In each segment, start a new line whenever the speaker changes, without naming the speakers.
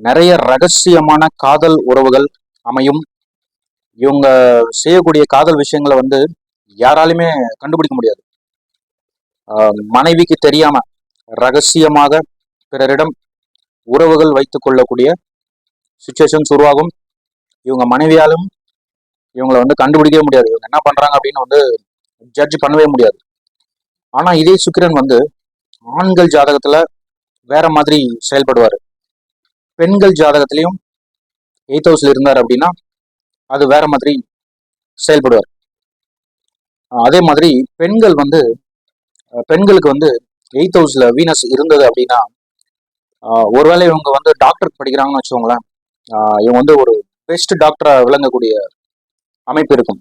நிறைய ரகசியமான காதல் உறவுகள் அமையும். இவங்க செய்யக்கூடிய காதல் விஷயங்களை வந்து யாராலுமே கண்டுபிடிக்க முடியாது. மனைவிக்கு தெரியாம ரகசியமாக பிறரிடம் உறவுகள் வைத்து கொள்ளக்கூடிய சுச்சுவேஷன்ஸ் உருவாகும். இவங்க மனைவியாலும் இவங்களை வந்து கண்டுபிடிக்கவே முடியாது. இவங்க என்ன பண்றாங்க அப்படின்னு வந்து ஜட்ஜ் பண்ணவே முடியாது. ஆனா இதே சுக்கிரன் வந்து ஆண்கள் ஜாதகத்துல வேற மாதிரி செயல்படுவார். பெண்கள் ஜாதகத்திலையும் எயித் ஹவுஸ்ல இருந்தார் அப்படின்னா அது வேற மாதிரி செயல்படுவார். அதே மாதிரி பெண்கள் வந்து பெண்களுக்கு வந்து எயித் ஹவுஸ்ல வீனஸ் இருந்தது அப்படின்னா ஒருவேளை இவங்க வந்து டாக்டர் படிக்கிறாங்கன்னு வச்சுக்கோங்களேன் இவங்க வந்து ஒரு பெஸ்ட் டாக்டரா விளங்கக்கூடிய அமைப்பு இருக்கும்.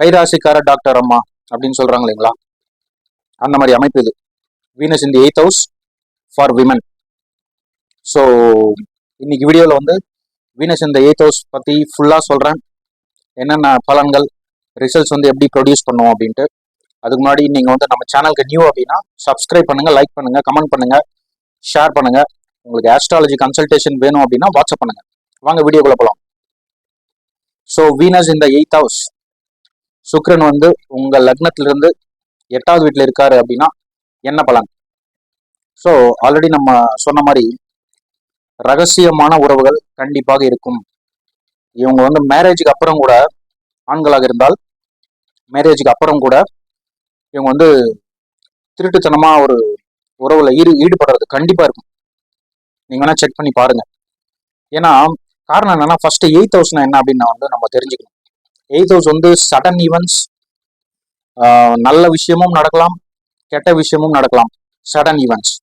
கைராசிக்கார டாக்டர் அம்மா அப்படின்னு சொல்றாங்க இல்லைங்களா? அந்த மாதிரி அமைப்பு இது. வீனஸ் இந்த eighth house for women so இன்னைக்கு வீடியோவில் வந்து வீனஸ் இந்த எயித் ஹவுஸ் பற்றி ஃபுல்லாக சொல்கிறேன் என்னென்ன பலன்கள் ரிசல்ட்ஸ் வந்து எப்படி ப்ரொடியூஸ் பண்ணுவோம் அப்படின்ட்டு. அதுக்கு முன்னாடி நீங்கள் வந்து நம்ம சேனலுக்கு நியூ அப்படின்னா சப்ஸ்கிரைப் பண்ணுங்கள் லைக் பண்ணுங்கள் கமெண்ட் பண்ணுங்கள் ஷேர் பண்ணுங்கள் உங்களுக்கு ஆஸ்ட்ராலஜி கன்சல்டேஷன் வேணும் அப்படின்னா வாட்ஸ்அப் பண்ணுங்கள் வாங்க வீடியோக்குள்ளே போகலாம் ஸோ வீனஸ் இந்த எயித் ஹவுஸ் சுக்ரன் வந்து உங்கள் லக்னத்திலிருந்து எட்டாவது வீட்டில் இருக்காரு அப்படின்னா என்ன பலன்? ஸோ ஆல்ரெடி நம்ம சொன்ன மாதிரி ரகசியமான உறவுகள் கண்டிப்பாக இருக்கும். இவங்க வந்து மேரேஜுக்கு அப்புறம் கூட ஆண்களாக இருந்தால் மேரேஜுக்கு அப்புறம் கூட இவங்க வந்து திருட்டுத்தனமாக ஒரு உறவுல ஈடு ஈடுபடுறது கண்டிப்பாக இருக்கும். நீங்கள் வேணால் செக் பண்ணி பாருங்கள் ஏன்னா காரணம் என்னன்னா ஃபர்ஸ்ட் எயித் ஹவுஸ்னா என்ன அப்படின்னு வந்து நம்ம தெரிஞ்சுக்கணும். எயித் ஹவுஸ் வந்து சடன் ஈவெண்ட்ஸ் நல்ல விஷயமும் நடக்கலாம் கெட்ட விஷயமும் நடக்கலாம். சடன் ஈவெண்ட்ஸ்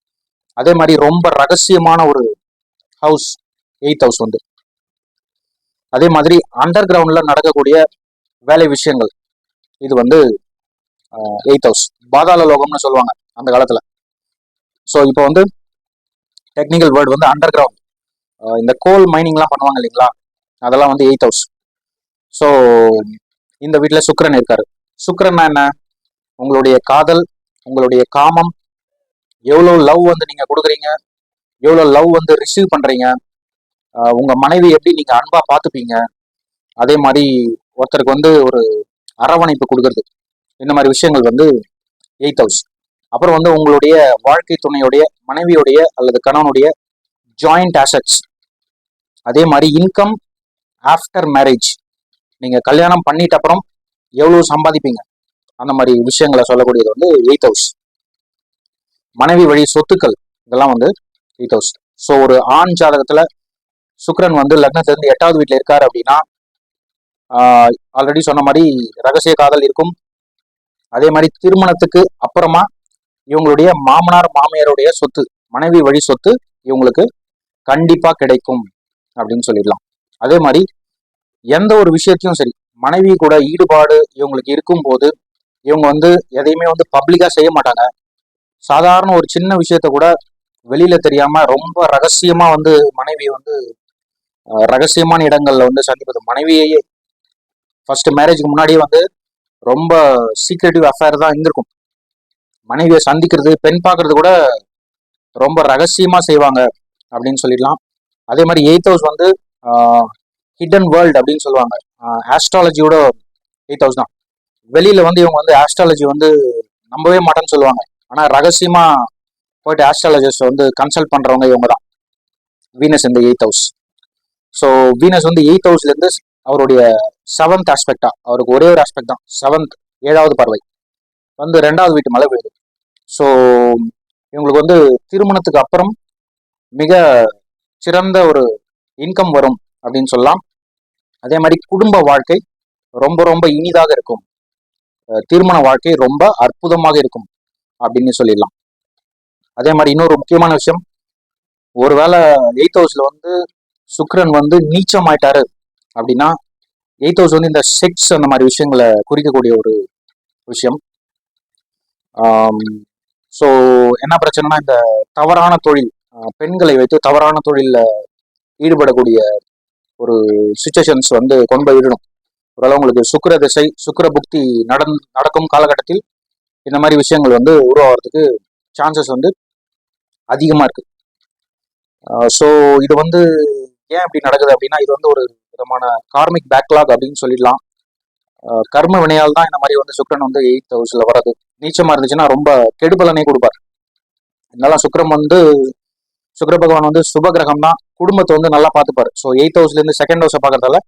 அதே மாதிரி ரொம்ப ரகசியமான ஒரு ஹவுஸ் எயித் ஹவுஸ் வந்து அதே மாதிரி அண்டர் கிரவுண்டில் நடக்கக்கூடிய வேலை விஷயங்கள். இது வந்து எயித் ஹவுஸ் பாதாள லோகம்னு சொல்லுவாங்க அந்த காலத்தில். ஸோ இப்போ வந்து டெக்னிக்கல் வேர்டு வந்து அண்டர் கிரவுண்ட் இந்த கோல் மைனிங்லாம் பண்ணுவாங்க இல்லைங்களா? அதெல்லாம் வந்து எயித் ஹவுஸ் ஸோ இந்த வீட்டில் சுக்கரன் இருக்காரு. சுக்கரன்னா என்ன? உங்களுடைய காதல் உங்களுடைய காமம் எவ்வளோ லவ் வந்து நீங்கள் கொடுக்குறீங்க? எவ்வளோ லவ் வந்து ரிசீவ் பண்ணுறீங்க உங்கள் மனைவி எப்படி நீங்கள் அன்பாக பார்த்துப்பீங்க? அதே மாதிரி ஒருத்தருக்கு வந்து ஒரு அரவணைப்பு கொடுக்கறது. இந்த மாதிரி விஷயங்கள் வந்து எயித் ஹவுஸ் அப்புறம் வந்து உங்களுடைய வாழ்க்கை துணையுடைய மனைவியுடைய அல்லது கணவனுடைய ஜாயிண்ட் ஆசட்ஸ் அதே மாதிரி இன்கம் ஆஃப்டர் மேரேஜ் நீங்கள் கல்யாணம் பண்ணிட்ட அப்புறம் எவ்வளோ சம்பாதிப்பீங்க? அந்த மாதிரி விஷயங்களை சொல்லக்கூடியது வந்து எயித் ஹவுஸ் மனைவி வழி சொத்துக்கள் இதெல்லாம் வந்து எயிட் ஹவுஸ் ஸோ ஒரு ஆண் ஜாதகத்துல சுக்ரன் வந்து லக்னத்திலிருந்து எட்டாவது வீட்டில் இருக்கார் அப்படின்னா ஆல்ரெடி சொன்ன மாதிரி ரகசிய காதல் இருக்கும். அதே மாதிரி திருமணத்துக்கு அப்புறமா இவங்களுடைய மாமனார் மாமியாருடைய சொத்து மனைவி வழி சொத்து இவங்களுக்கு கண்டிப்பாக கிடைக்கும் அப்படின்னு சொல்லிடலாம். அதே மாதிரி எந்த ஒரு விஷயத்தையும் சரி மனைவி கூட ஈடுபாடு இவங்களுக்கு இருக்கும்போது இவங்க வந்து எதையுமே வந்து பப்ளிக்காக செய்ய மாட்டாங்க. சாதாரண ஒரு சின்ன விஷயத்த கூட வெளியில தெரியாம ரொம்ப ரகசியமா வந்து மனைவி வந்து ரகசியமான இடங்கள்ல வந்து சந்திப்பது. மனைவியையே ஃபர்ஸ்ட் மேரேஜ்க்கு முன்னாடியே வந்து ரொம்ப சீக்ரெட்டிவ் அஃபேர் தான் இருந்திருக்கும். மனைவியை சந்திக்கிறது பெண் பார்க்கறது கூட ரொம்ப ரகசியமா செய்வாங்க அப்படின்னு சொல்லிடலாம். அதே மாதிரி எயித் ஹவுஸ் வந்து ஹிடன் வேர்ல்ட் அப்படின்னு சொல்லுவாங்க. ஆஸ்ட்ராலஜியோட எயித் ஹவுஸ் தான். வெளியில வந்து இவங்க வந்து ஆஸ்ட்ராலஜி வந்து நம்பவே மாட்டேன்னு சொல்லுவாங்க. ஆனா ரகசியமா போயிட்டு ஆஸ்ட்ராலஜிஸ்ட் வந்து கன்சல்ட் பண்றவங்க இவங்க தான் வீனஸ் இந்த எயித் ஹவுஸ் ஸோ வீனஸ் வந்து எயித் ஹவுஸ்ல இருந்து அவருடைய செவன்த் ஆஸ்பெக்டா அவருக்கு ஒரே ஒரு ஆஸ்பெக்ட் தான் செவன்த் ஏழாவது பார்வை. வந்து ரெண்டாவது வீட்டு மழை பெய்யுது ஸோ இவங்களுக்கு வந்து திருமணத்துக்கு அப்புறம் மிக சிறந்த ஒரு இன்கம் வரும் அப்படின்னு சொல்லலாம். அதே மாதிரி குடும்ப வாழ்க்கை ரொம்ப ரொம்ப இனிதாக இருக்கும். திருமண வாழ்க்கை ரொம்ப அற்புதமாக இருக்கும் அப்படின்னு சொல்லிடலாம். அதே மாதிரி இன்னொரு முக்கியமான விஷயம். ஒருவேளை எயித் ஹவுஸ்ல வந்து சுக்ரன் வந்து நீச்சம் ஆயிட்டாரு அப்படின்னா எயித் ஹவுஸ் வந்து இந்த செக்ஸ் அந்த மாதிரி விஷயங்களை குறிக்கக்கூடிய ஒரு விஷயம். ஸோ என்ன பிரச்சனைனா இந்த தவறான தொழில் பெண்களை வைத்து தவறான தொழிலில் ஈடுபடக்கூடிய ஒரு சுச்சுவேஷன்ஸ் வந்து கொண்டு போய் விடணும் ஒருவேளை உங்களுக்கு சுக்கர திசை சுக்கர புக்தி நடந் நடக்கும் காலகட்டத்தில் இந்த மாதிரி விஷயங்கள் வந்து உருவாகிறதுக்கு சான்சஸ் வந்து அதிகமாக இருக்கு. ஸோ இது வந்து ஏன் இப்படி நடக்குது அப்படின்னா இது வந்து ஒரு விதமான கார்மிக் பேக்லாக் அப்படின்னு சொல்லிடலாம். கர்ம வினையால் தான் இந்த மாதிரி வந்து சுக்கிரன் வந்து எயித் ஹவுஸில் வர்றது. நீச்சமாக இருந்துச்சுன்னா ரொம்ப கெடுபலனே கொடுப்பார். இருந்தாலும் சுக்கிரம் வந்து சுக்கர பகவான் வந்து சுப கிரகம் தான். குடும்பத்தை வந்து நல்லா பார்த்துப்பார். ஸோ எயித் ஹவுஸ்லேருந்து செகண்ட் ஹவுஸை பார்க்கறதால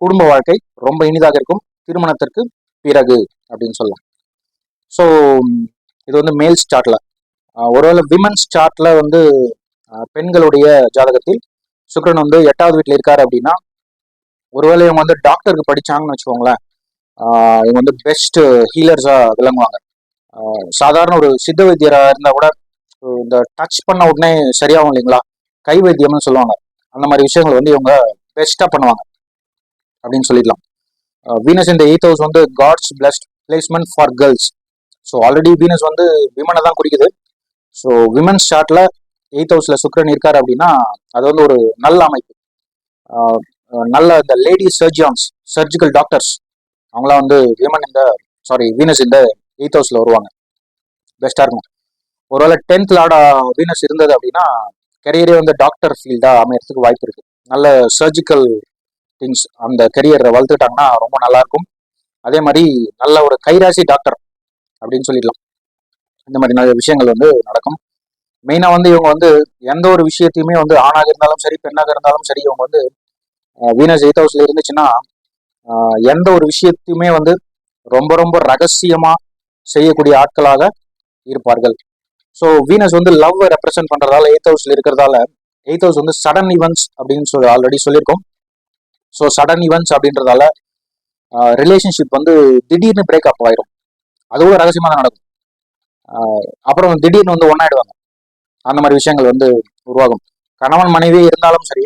குடும்ப வாழ்க்கை ரொம்ப இனிதாக இருக்கும். திருமணத்திற்கு பிறகு அப்படின்னு சொல்லலாம். ஸோ இது வந்து மேல் ஸ்டார்ட்ல ஒருவேளை விமன்ஸ் சார்ட்ல வந்து பெண்களுடைய ஜாதகத்தில் சுக்கரன் வந்து எட்டாவது வீட்டில் இருக்காரு அப்படின்னா ஒருவேளை இவங்க வந்து டாக்டருக்கு படிச்சாங்கன்னு வச்சுக்கோங்களேன் இவங்க வந்து பெஸ்ட் ஹீலர்ஸா விளங்குவாங்க. சாதாரண ஒரு சித்த வைத்தியராக இருந்தால் கூட இந்த டச் பண்ண உடனே சரியாகும் இல்லைங்களா? கை வைத்தியம்னு சொல்லுவாங்க. அந்த மாதிரி விஷயங்கள் வந்து இவங்க பெஸ்டா பண்ணுவாங்க அப்படின்னு சொல்லிடலாம். வீனஸ் இந்த எயித் ஹவுஸ் வந்து God's blessed placement for girls so already Venus வந்து விமனை தான் குறிக்குது. ஸோ விமன்ஸ் சார்ட்ல எயித் ஹவுஸ்ல சுக்கிரன் இருக்கார் அப்படின்னா அது வந்து ஒரு நல்ல அமைப்பு. நல்ல இந்த லேடி சர்ஜியான்ஸ் சர்ஜிக்கல் டாக்டர்ஸ் அவங்களாம் வந்து விமன் இந்த சாரி வீனஸ் இந்த எயித் ஹவுஸ்ல வருவாங்க. பெஸ்டா இருக்கும். ஒருவேளை டென்த் லாடா வீனஸ் இருந்தது அப்படின்னா கெரியரே வந்து டாக்டர் ஃபீல்டா அமையறதுக்கு வாய்ப்பு இருக்கு. நல்ல சர்ஜிக்கல் திங்ஸ் அந்த கெரியரை வளர்த்துட்டாங்கன்னா ரொம்ப நல்லா இருக்கும். அதே மாதிரி நல்ல ஒரு கைராசி டாக்டர் அப்படின்னு சொல்லிடலாம். இந்த மாதிரி நிறைய விஷயங்கள் வந்து நடக்கும். மெயினாக வந்து இவங்க வந்து எந்த ஒரு விஷயத்தையுமே வந்து ஆணாக இருந்தாலும் சரி பெண்ணாக இருந்தாலும் சரி இவங்க வந்து வீனஸ் எயித் ஹவுஸ்ல இருந்துச்சுன்னா எந்த ஒரு விஷயத்தையுமே வந்து ரொம்ப ரொம்ப ரகசியமாக செய்யக்கூடிய ஆட்களாக இருப்பார்கள். ஸோ வீனஸ் வந்து லவ் ரெப்ரசென்ட் பண்ணுறதால எயித் ஹவுஸில் இருக்கிறதால எயித் ஹவுஸ் வந்து சடன் ஈவெண்ட்ஸ் அப்படின்னு சொல்லி ஆல்ரெடி சொல்லியிருக்கோம். ஸோ சடன் ஈவெண்ட்ஸ் அப்படின்றதால ரிலேஷன்ஷிப் வந்து திடீர்னு பிரேக்அப் ஆயிரும். அதுவும் ரகசியமாக தான் நடக்கும். அப்புறம் திடீர்னு வந்து ஒன்னாயிடுவாங்க அந்த மாதிரி விஷயங்கள் வந்து உருவாகும். கணவன் மனைவி இருந்தாலும் சரி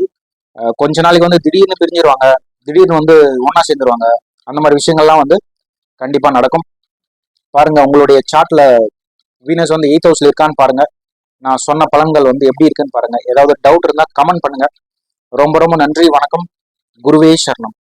கொஞ்ச நாளைக்கு வந்து திடீர்னு பிரிஞ்சிருவாங்க திடீர்னு வந்து ஒண்ணா சேர்ந்துருவாங்க. அந்த மாதிரி விஷயங்கள்லாம் வந்து கண்டிப்பா நடக்கும். பாருங்க உங்களுடைய சார்ட்ல வீனஸ் வந்து எயித் ஹவுஸ்ல இருக்கான்னு பாருங்க. நான் சொன்ன பலன்கள் வந்து எப்படி இருக்குன்னு பாருங்க. ஏதாவது டவுட் இருந்தால் கமெண்ட் பண்ணுங்க. ரொம்ப ரொம்ப நன்றி வணக்கம். குருவே சரணம்.